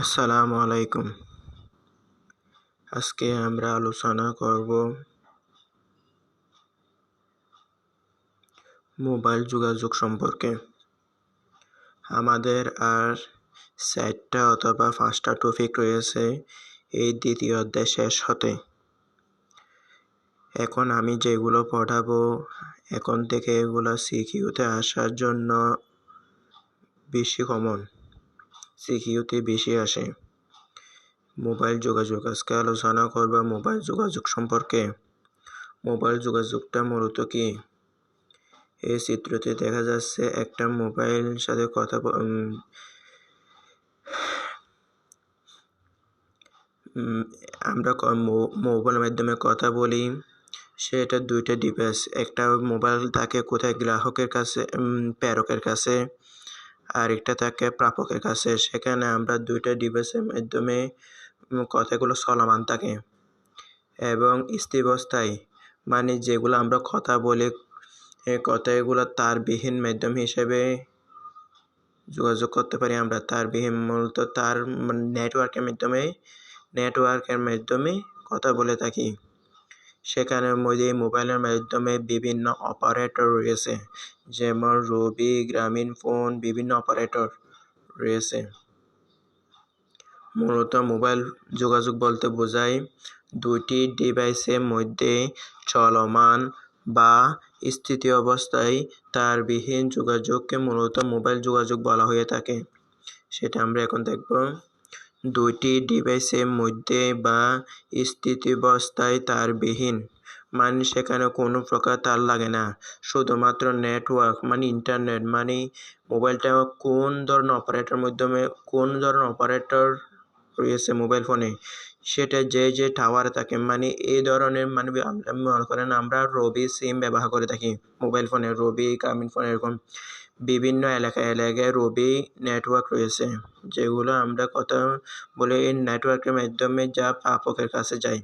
আসসালামু আলাইকুম। আজকে আমরা আলোচনা করব মোবাইল যোগাযোগ সম্পর্কে। আমাদের আর চারটা অথবা পাঁচটা টপিক রয়েছে এই দ্বিতীয় অধ্যায় শেষ হতে। এখন আমি যেগুলো পড়াবো, এখন থেকে এগুলো সিকিউতে আসার জন্য বেশি কমন সিকিউতে বেশি আসে। মোবাইল যোগাযোগ, আজকে আলোচনা করবা মোবাইল যোগাযোগ সম্পর্কে। মোবাইল যোগাযোগটা মূলত কি? এই চিত্রতে দেখা যাচ্ছে একটা মোবাইল সাথে কথা আমরা মোবাইলের মাধ্যমে কথা বলি। সেটা দুইটা ডিভাইস। একটা মোবাইল থাকে কোথায়? গ্রাহকের কাছে প্রেরকের কাছে। আরেকটা থাকে প্রাপকের কাছে। সেখানে আমরা দুইটা ডিভাইসের মাধ্যমে কথাগুলো চলমান থাকে এবং স্থিবস্থায় মানে যেগুলো আমরা কথা বলি কথাগুলো তারবিহীন মাধ্যম হিসেবে যোগাযোগ করতে পারি আমরা। তারবিহীন মূলত তার নেটওয়ার্কের মাধ্যমে নেটওয়ার্কের মাধ্যমে কথা বলে থাকি। সেখানের মধ্যে মোবাইলের মাধ্যমে বিভিন্ন অপারেটর রয়েছে, যেমন রবি, গ্রামীণ ফোন, বিভিন্ন অপারেটর রয়েছে। মূলত মোবাইল যোগাযোগ বলতে বোঝায় দুটি ডিভাইসের মধ্যে চলমান বা স্থিতি অবস্থায় তারবিহীন যোগাযোগকে মূলত মোবাইল যোগাযোগ বলা হয়ে থাকে। সেটা আমরা এখন দেখব। দুইটি ডিভাইসের মধ্যে বা স্থিতিবস্থায় তারবিহীন মানে সেখানে কোনো প্রকার তার লাগে না। শুধুমাত্র নেটওয়ার্ক মানে ইন্টারনেট মানে মোবাইলটা কোন ধরনের অপারেটর মাধ্যমে, কোন ধরনের অপারেটর রয়েছে মোবাইল ফোনে, সেটা যে যে টাওয়ার থাকে মানে এই ধরনের মানে মনে করেন আমরা রবি সিম ব্যবহার করে থাকি মোবাইল ফোনে, রবি, গ্রামীণ ফোনে এরকম। বিভিন্ন এলাকায় এলাকায় রবি নেটওয়ার্ক রয়েছে, যেগুলো আমরা কথা বলে এই নেটওয়ার্কের মাধ্যমে যা প্রাপকের কাছে যায়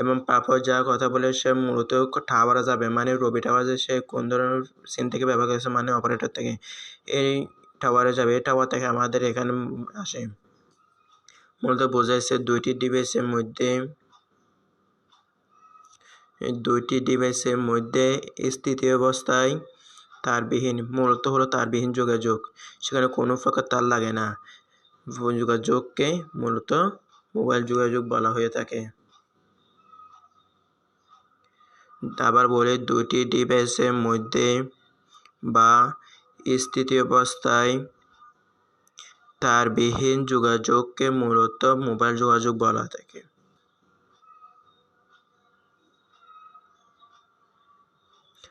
এবং প্রাপক যা কথা বলে সে মূলত টাওয়ারে যাবে মানে রবি টাওয়ারে সে কোন ধরনের সিম থেকে ব্যবহার করেছে মানে অপারেটর থেকে। এই টাওয়ারে যাবে, এই টাওয়ার থেকে আমাদের এখানে আসে। মূলত বোঝাইছে দুইটি ডিভাইসের মধ্যে দুইটি ডিভাইসের মধ্যে স্থিতি অবস্থায় তারবিহীন, মূলত হলো তারবিহীন যোগাযোগ। সেখানে কোনো প্রকার তার লাগে না। যোগাযোগকে মূলত মোবাইল যোগাযোগ বলা হয়ে থাকে। আবার বলে দুটি ডিভাইসের মধ্যে বা স্থিতি অবস্থায় তারবিহীন যোগাযোগকে মূলত মোবাইল যোগাযোগ বলা থাকে।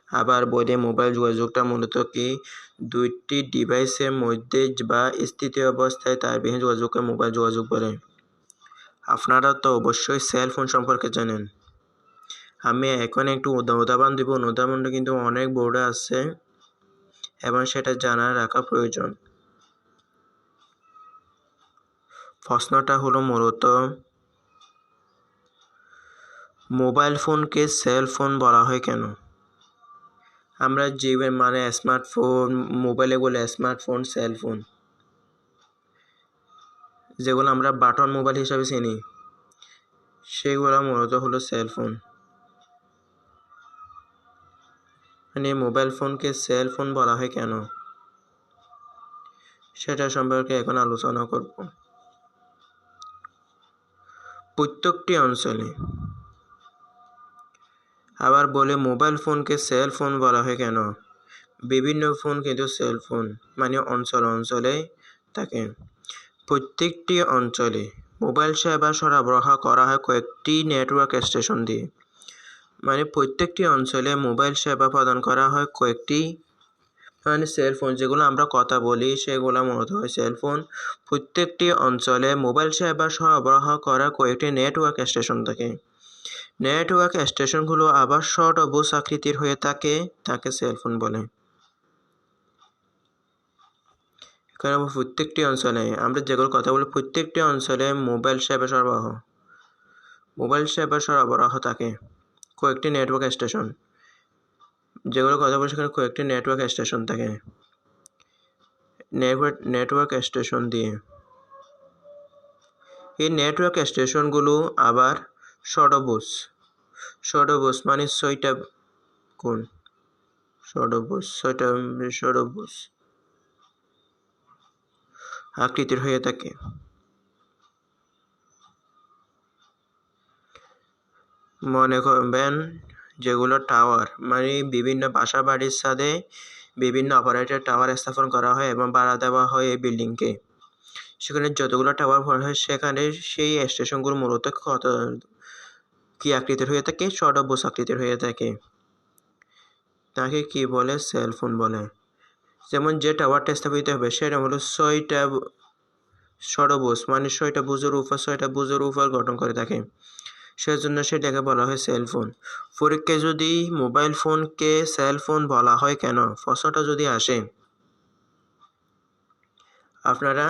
আবার বলে মোবাইল যোগাযোগটা মূলত কি? দুইটি ডিভাইসের মধ্যে বা স্থিতি অবস্থায় তার তারবিহীন যোগাযোগকে মোবাইল যোগাযোগ বলে। আপনারা তো অবশ্যই সেল ফোন সম্পর্কে জানেন। আমি এখন একটু উদাহরণ দিব। উদাহরণটা কিন্তু অনেক বোর্ডে আছে এবং সেটা জানা রাখা প্রয়োজন। প্রশ্নটা হলো মূলত, মোবাইল ফোনকে সেল ফোন বলা হয় কেন? আমরা যে মানে স্মার্টফোন মোবাইলে বলে স্মার্টফোন সেল ফোন যেগুলো আমরা বাটন মোবাইল হিসাবে চিনি, সেগুলো মূলত হলো সেল ফোন মানে মোবাইল ফোনকে সেল ফোন বলা হয় কেন? সেটা সম্পর্কে এখন আলোচনা করব। প্রত্যেকটি অঞ্চলে আবার বলে, মোবাইল ফোনকে সেল ফোন বলা হয় কেন? বিভিন্ন ফোন কিন্তু সেল ফোন মানে অঞ্চল অঞ্চলে থাকে। প্রত্যেকটি অঞ্চলে মোবাইল সেবা সরবরাহ করা হয় কয়েকটি নেটওয়ার্ক স্টেশন দিয়ে। মানে প্রত্যেকটি অঞ্চলে মোবাইল সেবা প্রদান করা হয় কয়েকটি মানে সেলফোন যেগুলো আমরা কথা বলি সেগুলো মূলত হয় সেলফোন প্রত্যেকটি অঞ্চলে মোবাইল সেবা সরবরাহ করা কয়েকটি নেটওয়ার্ক স্টেশন থাকে। নেটওয়ার্ক স্টেশনগুলো আবার শর্ট অবুজ আকৃতির হয়ে থাকে, তাকে সেলফোন বলে। এখানে প্রত্যেকটি অঞ্চলে, আমরা যেগুলো কথা বলি, প্রত্যেকটি অঞ্চলে মোবাইল সেবা সরবরাহ। মোবাইল সেবা সরবরাহ থাকে কয়েকটি নেটওয়ার্ক স্টেশন। যেগুলো কথা বলি, সেখানে কয়েকটি নেটওয়ার্ক স্টেশন থাকে। নেটওয়ার্ক নেটওয়ার্ক স্টেশন দিয়ে। এই নেটওয়ার্ক স্টেশনগুলো আবার ষড়ভুজ। ষড়ভুজ মানে ছয়টা কোণ। ষড়ভুজ, ছয়টা ষড়ভুজ। আকৃতির হয়ে থাকে। মনে করবেন যেগুলো টাওয়ার মানে বিভিন্ন বাসা বাড়ির সাথে বিভিন্ন অপারেটর টাওয়ার স্থাপন করা হয় এবং ভাড়া দেওয়া হয় এই বিল্ডিংকে। সেখানে যতগুলো টাওয়ার ভরা হয়, সেখানে সেই স্টেশনগুলো মূলত কত কি আকৃতির হয়ে থাকে? ষড়ভুজ আকৃতির হয়ে থাকে। তাকে কি বলে? সেলফোন বলে। যেমন যে টাওয়ারটা স্থাপিত হবে, সেটা হলো ছয়টা ষড়ভুজ মানে ছয়টা বুজের উপর ছয়টা বুজের উপর গঠন করে থাকে। সেজন্য সেটাকে বলা হয় সেলফোন। পরীক্ষায় যদি মোবাইল ফোনকে সেলফোন বলা হয় কেন? প্রশ্নটা যদি আসে, আপনারা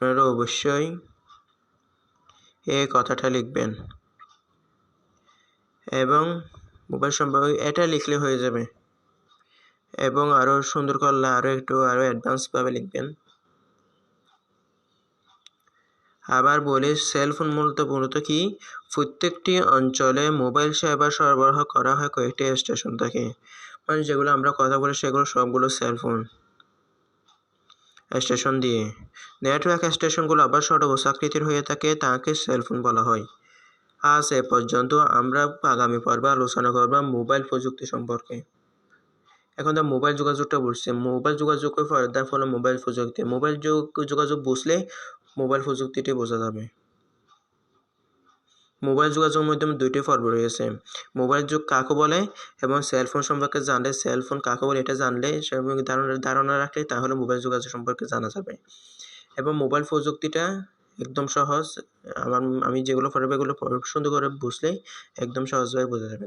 আপনারা অবশ্যই এই কথাটা লিখবেন। এবং মোবাইল সম্পর্কে এটা লিখলে হয়ে যাবে। এবং আরও সুন্দর করলে আরও একটু আরও অ্যাডভান্সভাবে লিখবেন। আবার বলি সেলফোন মূলত মূলত কি? প্রত্যেকটি অঞ্চলে মোবাইল সেবা সরবরাহ করা হয় কয়েকটি স্টেশন থেকে। মানে যেগুলো আমরা কথা বলি সেগুলো সবগুলো সেলফোন স্টেশন দিয়ে। নেটওয়ার্ক স্টেশনগুলো আবার ষড়ভুজ আকৃতির হয়ে থাকে, তাকে সেলফোন বলা হয়। আজ এ পর্যন্ত আমরা আগামী পর্বে আলোচনা করব মোবাইল প্রযুক্তি সম্পর্কে। এখন তো মোবাইল যোগাযোগটা বলছে। মোবাইল যোগাযোগের ফলে মোবাইল প্রযুক্তি। মোবাইল যোগাযোগ বুঝলে মোবাইল প্রযুক্তিটি বোঝা যাবে। মোবাইল যোগাযোগের মাধ্যমে দুইটি পর্ব রয়েছে মোবাইল যুগ কাকে বলে এবং সেলফোন সম্পর্কে জানলে সেলফোন কাকে বলে এটা জানলে ধারণা ধারণা রাখলে তাহলে মোবাইল যোগাযোগ সম্পর্কে জানা যাবে। এবং মোবাইল প্রযুক্তিটা একদম সহজ, আমার, আমি যেগুলো পড়াবো এগুলো সুন্দর করে বুঝলেই একদম সহজভাবে বোঝা যাবে।